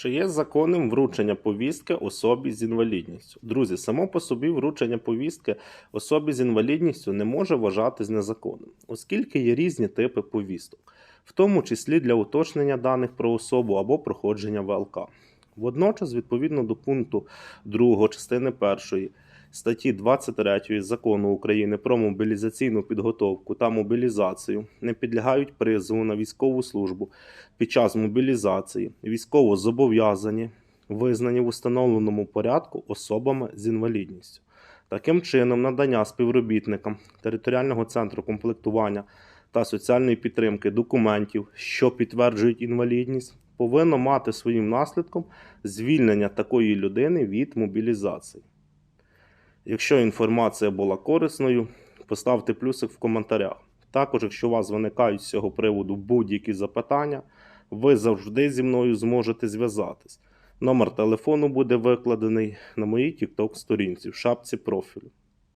Чи є законним вручення повістки особі з інвалідністю? Друзі, само по собі вручення повістки особі з інвалідністю не може вважатись незаконним, оскільки є різні типи повісток, в тому числі для уточнення даних про особу або проходження ВЛК. Водночас, відповідно до пункту 2 частини 1 статті 23 закону України про мобілізаційну підготовку та мобілізацію, не підлягають призову на військову службу під час мобілізації військово зобов'язані, визнані в установленому порядку особами з інвалідністю. Таким чином, надання співробітникам територіального центру комплектування та соціальної підтримки документів, що підтверджують інвалідність, повинно мати своїм наслідком звільнення такої людини від мобілізації. Якщо інформація була корисною, поставте плюсик в коментарях. Також, якщо у вас виникають з цього приводу будь-які запитання, ви завжди зі мною зможете зв'язатись. Номер телефону буде викладений на моїй TikTok сторінці в шапці профілю.